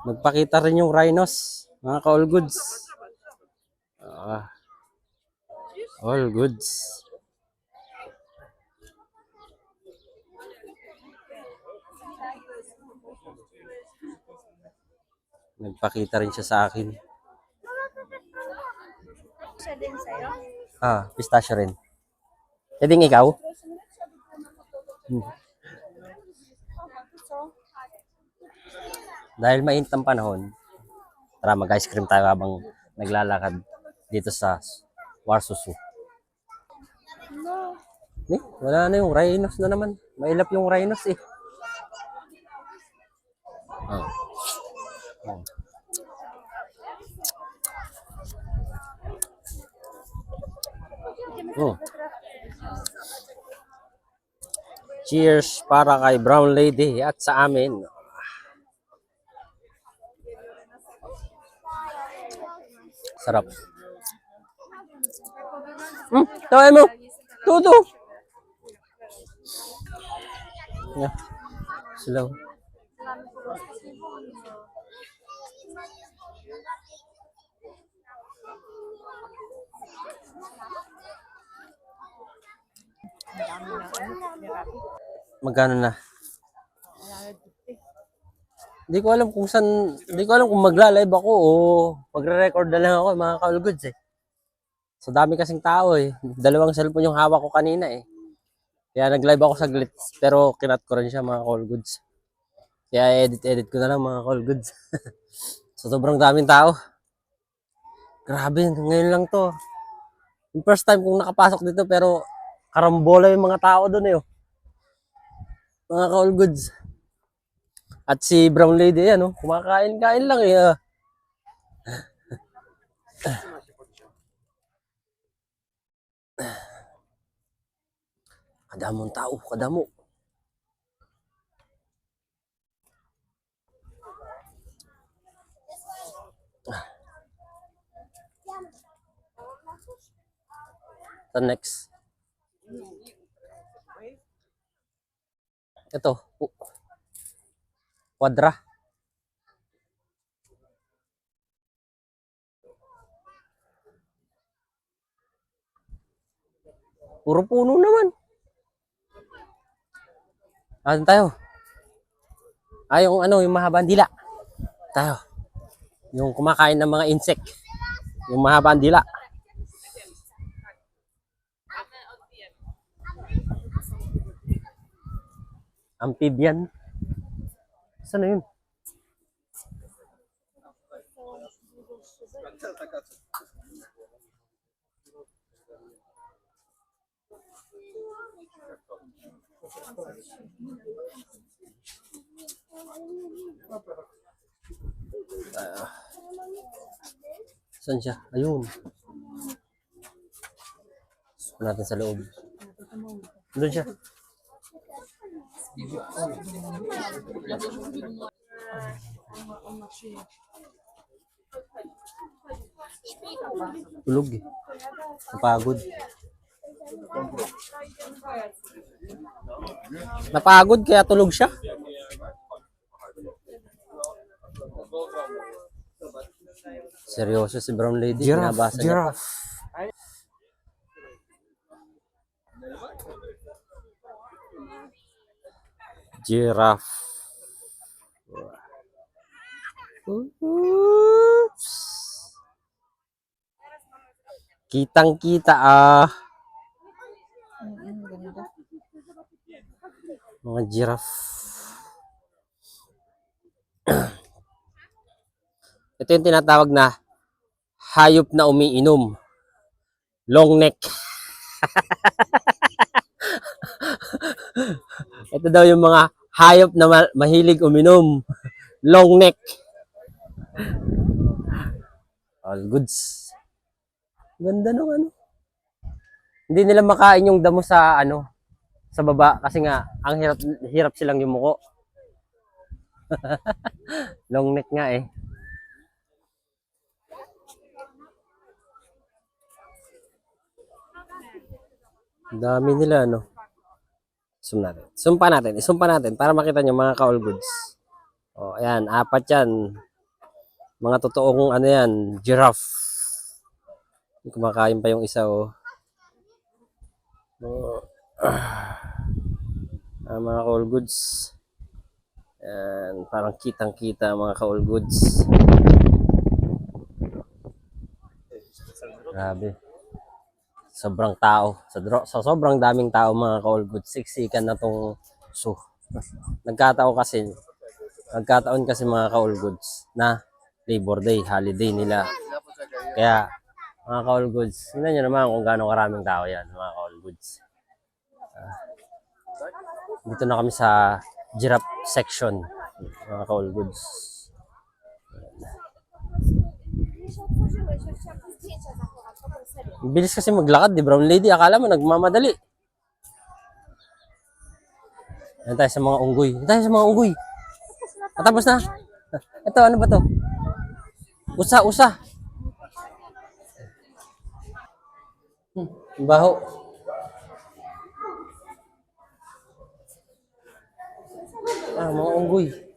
Nagpakita rin yung rhinos, mga ka-all goods. Ah, all goods. Nagpakita rin siya sa akin. Siya din sa'yo. Ah, pistachio rin. Pwedeng ikaw? Hmm. Dahil mainit ang panahon, tara mag-ice cream tayo habang naglalakad dito sa Warsusu. No. Eh, wala na yung rhinos na naman. Mailap yung rhinos eh. Ah. Ah. Oh. Cheers para kay Brown Lady at sa amin. Sarap. Hmm, tawai mo. Tuto. Yeah. Slow. Magkano na? Hindi ko alam kung saan, hindi ko alam kung magla-live ako o magre-record na lang ako mga ka goods eh. So dami kasing tao eh. Dalawang cellphone yung hawak ko kanina eh. Kaya nag-live ako saglit pero kinat ko rin siya mga call goods. Kaya edit-edit ko na lang mga call goods. so sobrang daming tao. Grabe, ngayon lang to. Yung first time kong nakapasok dito pero karambola yung mga tao doon eh. oh. Mga call goods. At si Brown Lady yan, oh, kumakain-kain lang eh. ah. Kadamong tao, kadamo. The next. Ito. Quadra. Puro puno naman. Ano tayo? Ah, yung ano, yung mahabang dila. Tayo. Yung kumakain ng mga insect. Yung mahabang dila. Amphibian. Saan na yun? Saan siya? Ayun. Susun natin sa loob. Doon siya. Tulog eh. Napagod. Napagod kaya tulog siya. Seryoso si Brown Lady. Giraffe, giraffe. Giraffe. Oops. Kitang kita ah. Mga giraffe. Ito yung tinatawag na hayop na umiinom. Long neck. Ito daw yung mga hayop na ma- mahilig uminom. Long neck. All goods. Ganda nung ano. Hindi nila makain yung damo sa ano sa baba kasi nga ang hirap hirap silang yumuko. Long neck nga eh. Dami nila ano. Zoom natin. Zoom pa natin. Zoom pa natin para makita nyo mga ka-all goods. O, ayan. Apat yan. Mga totoong ano yan, giraffe. Kumakain pa yung isa oh. Oh. Ah, mga all goods. Yan, parang kitang-kita mga ka-all goods. Grabe. Sobrang tao. Sa, sa sobrang daming tao mga ka-all goods, siksikan na tong so. Nagkataon kasi, nagkataon kasi mga ka-all goods na Labor Day, holiday nila. Kaya, mga ka-all goods, tingnan nyo naman kung gaano karaming tao yan, mga ka-all goods. Ah, dito na kami sa giraffe section, mga ka-all goods. Ang Bilis kasi maglakad, di Brown Lady. Akala mo nagmamadali. Yan tayo sa mga unggoy. Yan tayo sa mga unggoy. Ah, tapos na. Ito, ano ba to? Usa, usa. Hmm, baho. Ah, mga unggoy.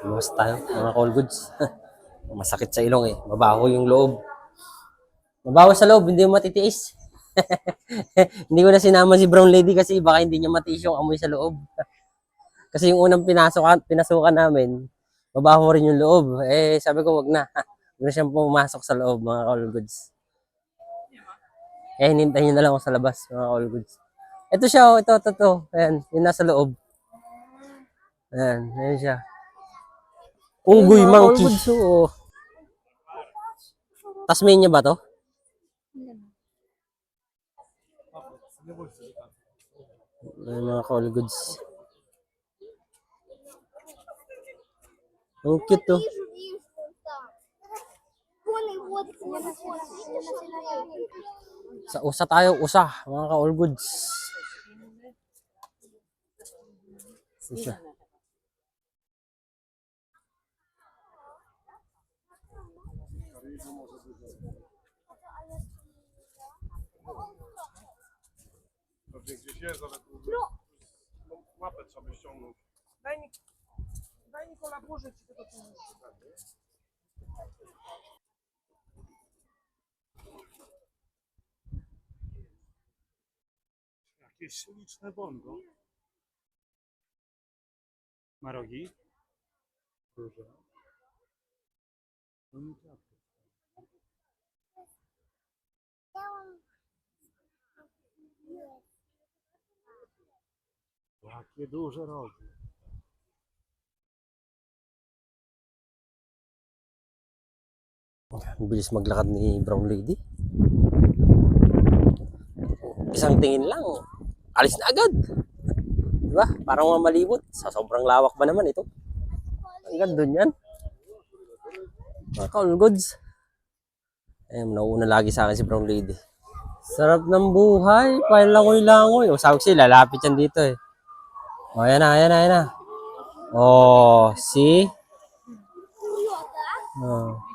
Mas tayo, mga call goods. Masakit sa ilong eh. Mabaho yung loob. Mabaho sa loob, hindi mo matitiis. hindi ko na sinama si Brown Lady kasi baka hindi niya matiis yung amoy sa loob. kasi yung unang pinasukan, pinasukan namin, mabaho rin yung loob. Eh, sabi ko, wag na. Huwag na siyang pumasok sa loob, mga call goods. Eh, hinintay niyo na lang ako sa labas, mga call goods. Ito siya, oh, ito, ito, ito. Ayan, yung nasa loob. Ayan, ayan siya. Unggoy monkey. Oh. Tasmania ba to? Ayan, mga call goods. Ang cute to. Sa usa tayo, usa. Mga ka-all goods. Isa. Pewnie gdzieś jest, ale tu łapę trzeba ściągnąć. Daj mi, ja włożę ci tego. Jakieś śliczne bongo. Marogi. Duże. Unikatki. Tak. Jakie duże rogi. Ang bilis maglakad ni Brown Lady. Isang tingin lang, alis na agad. Diba? Parang mamalibot. Sa sobrang lawak ba naman ito? Hanggang doon yan. Mga ka-all goods. Ayun, nauuna lagi sa akin si Brown Lady. Sarap ng buhay. Pailangoy-langoy. O, sabi ko siya, lalapit yan dito eh. O, ayan na, ayan na, ayan na. Oh, see? Oh.